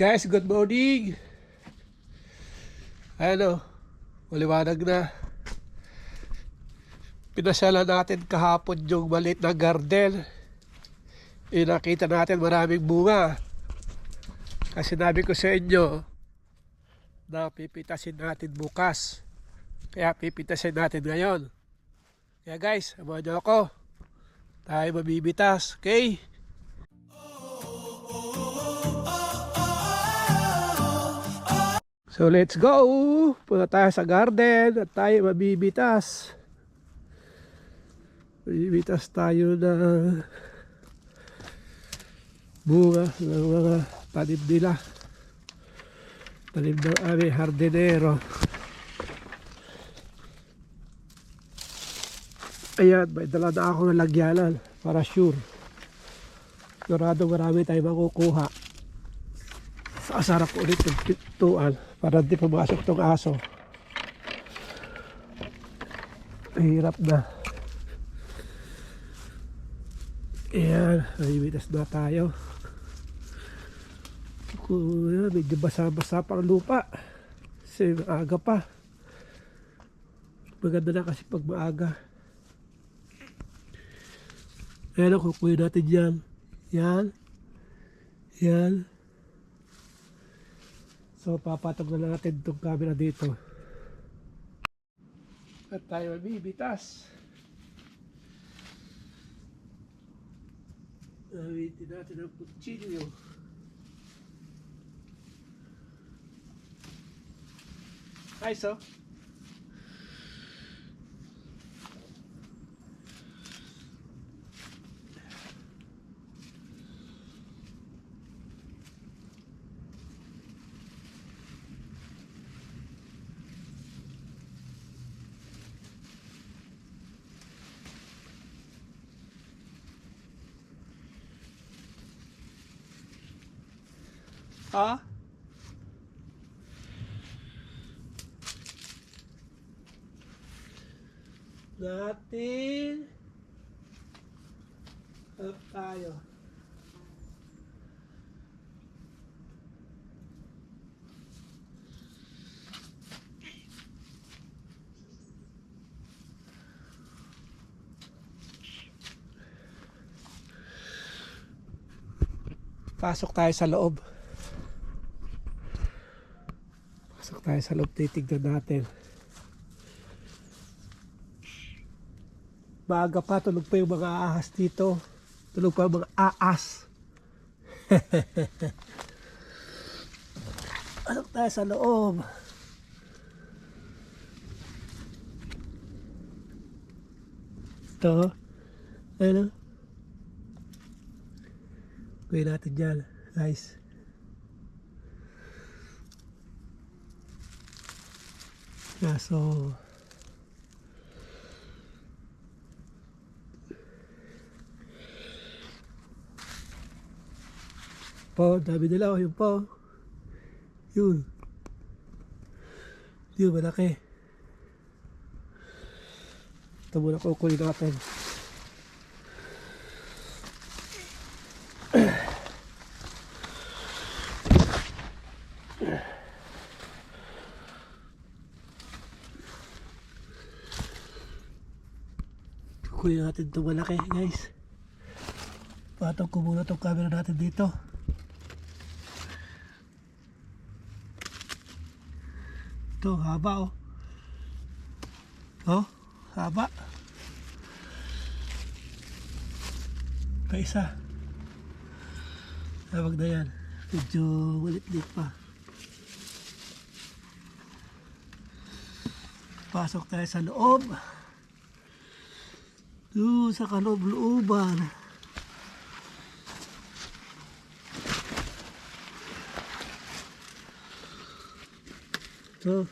Guys, good morning. Ano, maliwanag na. Pinasyalan natin kahapon yung maliit na garden. Eh, nakita natin maraming bunga. Kasi sinabi ko sa inyo na pipitasin natin bukas. Kaya pipitasin natin ngayon. Kaya guys, samahan niyo ako. Tayo mabibitas, okay? So let's go! Punta tayo sa garden at tayo mabibitas. Mabibitas tayo ng bunga ng mga tanim nila. Tanim ng aming hardinero. Ayan, may dala na ako ng lagyanan para sure. Sigurado marami tayong makukuha. Sasarap ulit yung pintuan para di pumasok tong aso. Hirap na. Ayan, nalimitas na tayo. Medyo basa-basa pang lupa. Kasi maaga pa. Maganda na kasi pag maaga. Ayan ang kukuha natin yan. Yan. Yan. So, papatog na natin itong camera dito. At tayo mabibitas. Gamitin natin ang kutsilyo. Ay, so. Ha? Natin. Up tayo. Pasok tayo sa loob. Pasok tayo sa loob, titignan natin. Maaga pa, tulog pa yung mga ahas dito. Tulog pa yung mga aas. Pasok tayo sa loob. Ito. Ano? Gawin natin dyan, guys. Yeah, so po, dami nila oh, yun po. Yun. Yun, malaki. Ito muna kukunin natin. Kunin natin itong malaki, guys. Patong ko muna itong camera natin dito. Ito, haba oh. Oh, haba. Pa isa. Tawag na yan. Medyo malit-lit pa. Pasok tayo sa loob. Doon sa kaloob-looban. Ito.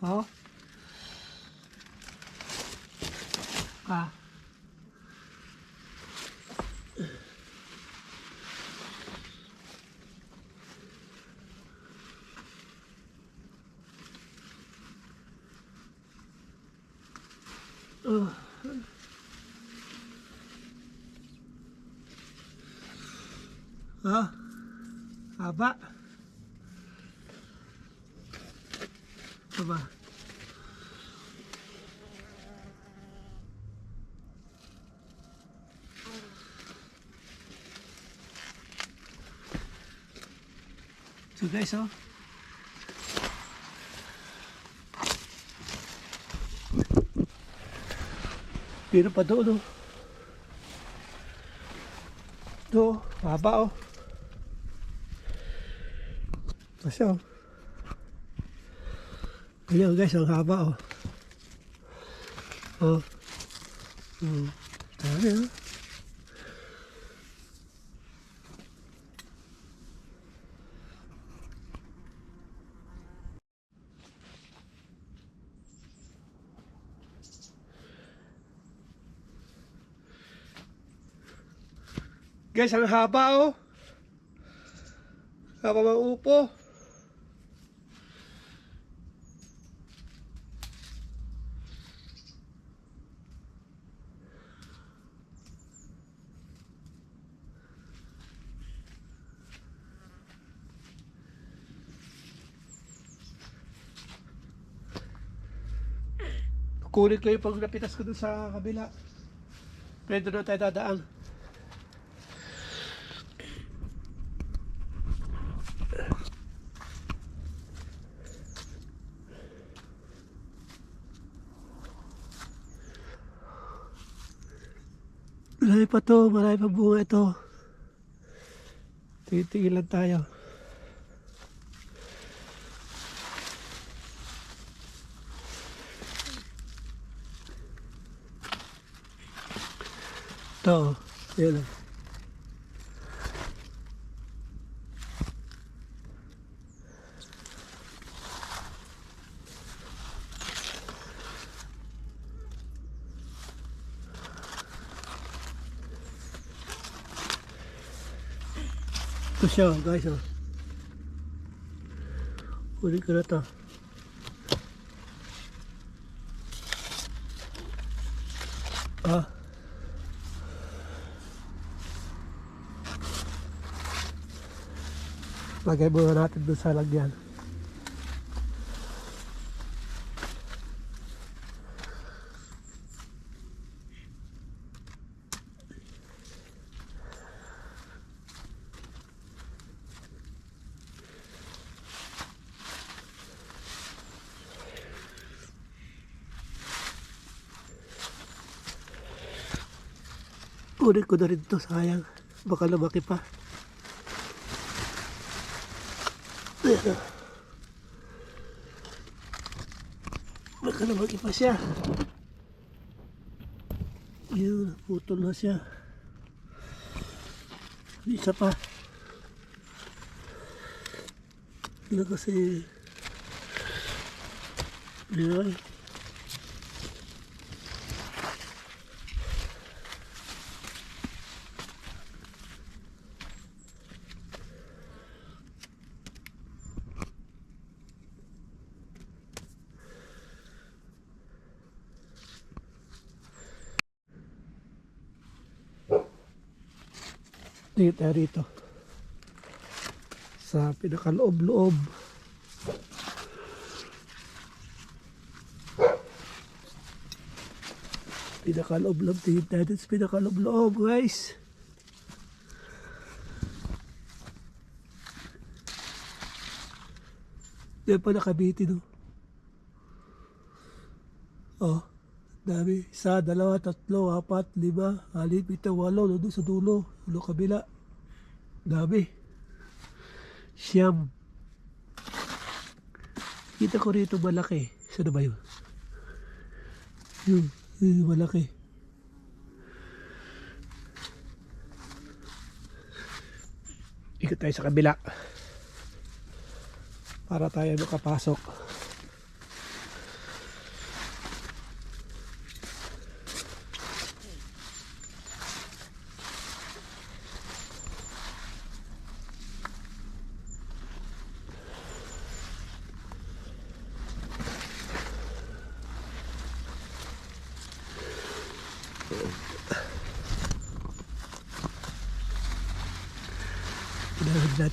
Oh. Ah. Oh. Ha? Haba. Haba. So guys, oh. Pero pa doon, oh. Ito, haba, oh. Kasi, oh. Ayan guys, ang haba, oh. Oh. Hmm. Dami, oh. Guys, ang haba oh. Haba mga upo. Kunin ko yung pag ko dun sa kabila. Pwede doon tayo dadaan. Marami pa to, marami pa bunga ito. Titingin lang tayo. Ito, yan. oh. Ito siya, guys. Oh. Huli ko na to. Ah. Lagay muna natin doon sa lagyan. Kunin ko na rin to, sayang. Baka lumaki pa. Ayan o. Baka lumaki pa siya. Yun, putol na siya. Isa pa. Wala kasi... Ayan. Dito tayo. Sa pinakaloob-loob. Pinakaloob-loob. Tingin tayo dito sa pinakaloob-loob guys. Diyan pa nakabitin oh. Oh. Dami. Isa, dalawa, tatlo, apat, lima, alit, pito, walo, doon sa dulo. Dulo kabila. Dami. Siyam. Kita ko rito malaki. Na ba yun? Yun. Yun, malaki. Ikot tayo sa kabila. Para tayo makapasok.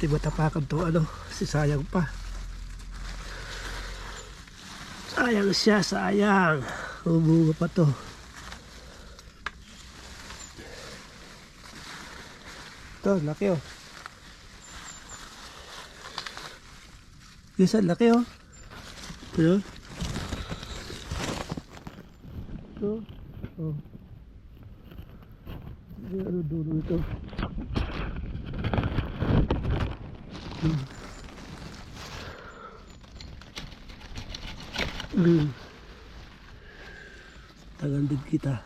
Natin matapakan to ano, si sayang pa. Sayang siya, sayang. Umunga pa to. Ito, laki oh. Yes, laki oh. Ito. Ito. Oh. Ano dulo ito. Tagal din kita.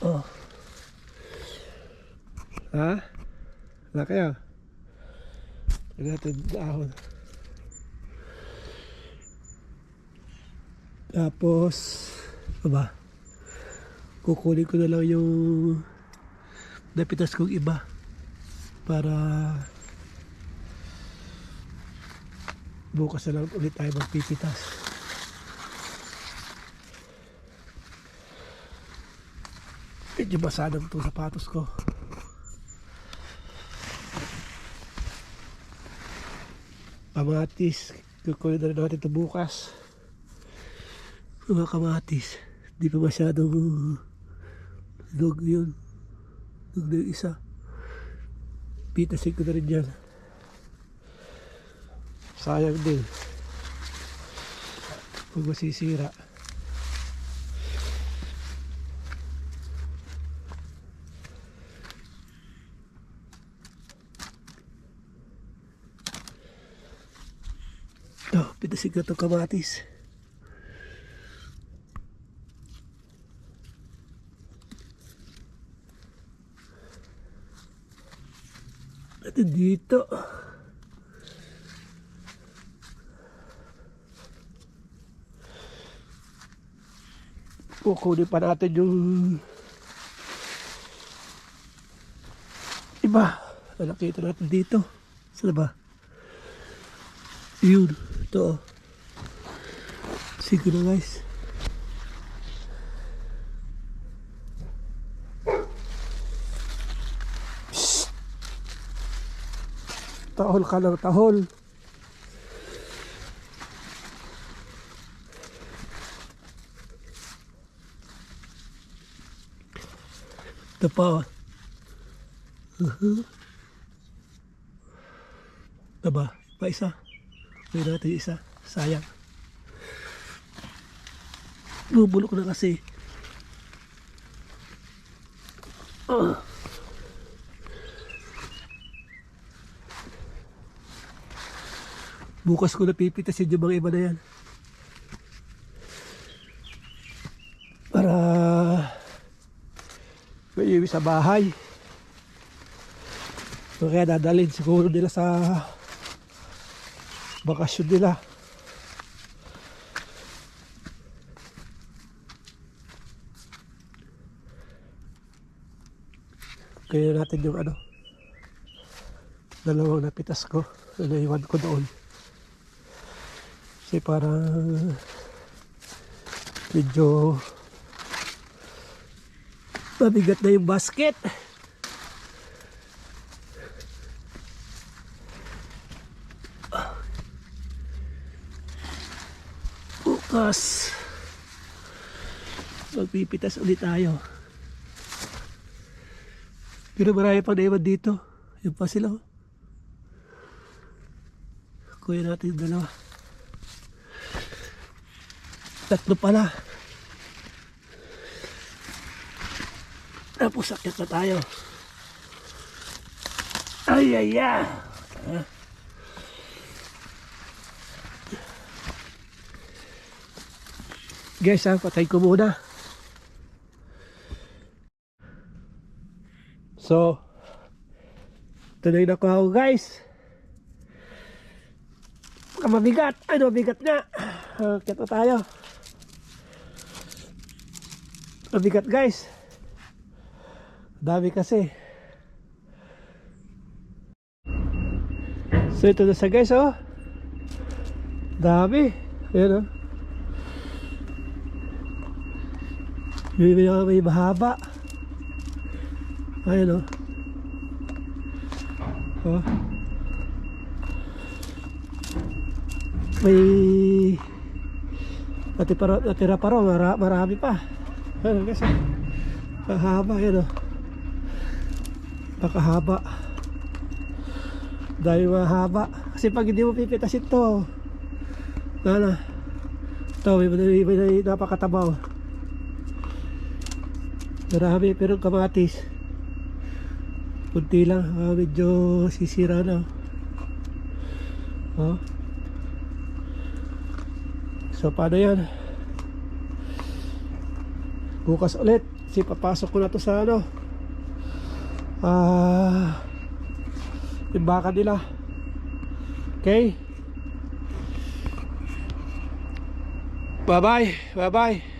Oh. Ha? Laki ah. Natin dahon. Tapos, ba? Kukunin ko na lang yung napitas kong iba para bukas na lang ulit tayo magpipitas. Medyo basa na itong sapatos ko. Kamatis. Kukunin na rin natin ito bukas. Mga kamatis. Di pa masyadong dog yun. Dog na isa. Pitasin ko na rin yan. Sayang din. Huwag masisira. Ito, pitasin ko itong kamatis. At dito. Kukunin pa natin yung iba. Na nakita natin dito. Saan ba? Yun. Ito. Sige na guys. Tahol ka tahol. Ito pa. oh. Uh-huh. Ito ba? Pa isa. May natin isa. Sayang. Bubulok na kasi. Ah. Bukas ko napipitasin yung mga iba na yan. Para may iwi sa bahay. So, kaya dadalhin siguro nila sa bakasyon nila. Kaya natin yung ano dalawang napitas ko na naiwan ko doon. Kasi parang medyo mabigat na yung basket. Bukas magpipitas ulit tayo. Pero marami pang naiwan dito. Yung pa sila. oh. Kuya natin dalawa. Tatlo pala. Tapos sakit na tayo. Ay, ay, ay. Ah. Guys, ha, patay ko muna. So, tuloy na ko ako guys. Baka mabigat. Ay, mabigat. Kaya na tayo. Mabigat guys. Dami kasi. So ito na sa guys oh. Dami. Ayan oh. May, may, may mahaba. Ayun oh. Oh. May natira, natira pa rin, mara, marami pa. Ano kasi? Mahaba yun oh. Nakahaba. Dahil mahaba. Kasi pag hindi mo pipitasin to, ano, ito, may, may, may napakatabaw. Marami, pero kamatis. Kunti lang, ah, medyo sisira na. Oh. So, paano yan? Bukas ulit. Kasi papasok ko na to sa ano. Ah, yung baka nila. Okay? Bye-bye. Bye-bye.